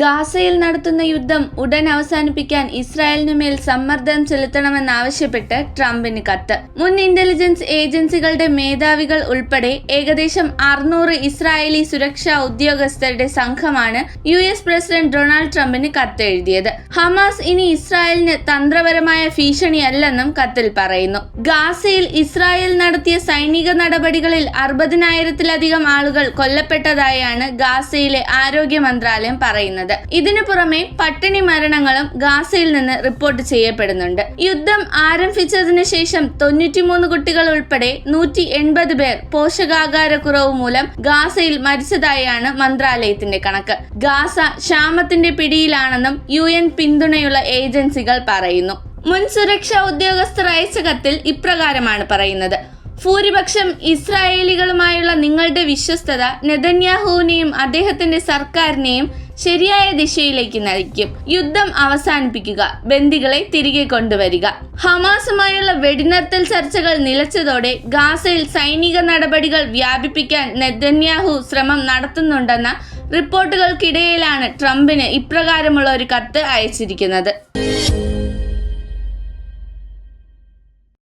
ഗാസയിൽ നടത്തുന്ന യുദ്ധം ഉടൻ അവസാനിപ്പിക്കാൻ ഇസ്രായേലിനു മേൽ സമ്മർദ്ദം ചെലുത്തണമെന്നാവശ്യപ്പെട്ട് ട്രംപിന് കത്ത്. മുൻ ഇന്റലിജൻസ് ഏജൻസികളുടെ മേധാവികൾ ഉൾപ്പെടെ ഏകദേശം അറുന്നൂറ് ഇസ്രായേലി സുരക്ഷാ ഉദ്യോഗസ്ഥരുടെ സംഘമാണ് യു എസ് പ്രസിഡന്റ് ഡൊണാൾഡ് ട്രംപിന് കത്തെഴുതിയത്. ഹമാസ് ഇനി ഇസ്രായേലിന് തന്ത്രപരമായ ഭീഷണിയല്ലെന്നും കത്തിൽ പറയുന്നു. ഗാസയിൽ ഇസ്രായേൽ നടത്തിയ സൈനിക നടപടികളിൽ അറുപതിനായിരത്തിലധികം ആളുകൾ കൊല്ലപ്പെട്ടതായാണ് ഗാസയിലെ ആരോഗ്യ മന്ത്രാലയം പറയുന്നത്. ഇതിനു പുറമെ പട്ടിണി മരണങ്ങളും ഗാസയിൽ നിന്ന് റിപ്പോർട്ട് ചെയ്യപ്പെടുന്നുണ്ട്. യുദ്ധം ആരംഭിച്ചതിനു ശേഷം തൊണ്ണൂറ്റിമൂന്ന് കുട്ടികൾ ഉൾപ്പെടെ നൂറ്റി എൺപത് പേർ പോഷകാഹാരക്കുറവ് മൂലം ഗാസയിൽ മരിച്ചതായാണ് മന്ത്രാലയത്തിന്റെ കണക്ക്. ഗാസ ക്ഷാമത്തിന്റെ പിടിയിലാണെന്നും യു എൻ പിന്തുണയുള്ള ഏജൻസികൾ പറയുന്നു. മുൻ സുരക്ഷാ ഉദ്യോഗസ്ഥർ അയച്ച കത്തിൽ ഇപ്രകാരമാണ് പറയുന്നത്. ഭൂരിപക്ഷം ഇസ്രായേലികളുമായുള്ള നിങ്ങളുടെ വിശ്വസ്തത നെതന്യാഹുവിനെയും അദ്ദേഹത്തിന്റെ സർക്കാരിനെയും ശരിയായ ദിശയിലേക്ക് നയിക്കും. യുദ്ധം അവസാനിപ്പിക്കുക ബന്ദികളെ തിരികെ കൊണ്ടുവരിക. ഹമാസുമായുള്ള വെടിനിർത്തൽ ചർച്ചകൾ നിലച്ചതോടെ ഗാസയിൽ സൈനിക നടപടികൾ വ്യാപിപ്പിക്കാൻ നെതന്യാഹു ശ്രമം നടത്തുന്നുണ്ടെന്ന റിപ്പോർട്ടുകൾക്കിടയിലാണ് ട്രംപിന് ഇപ്രകാരമുള്ള ഒരു കത്ത് അയച്ചിരിക്കുന്നത്.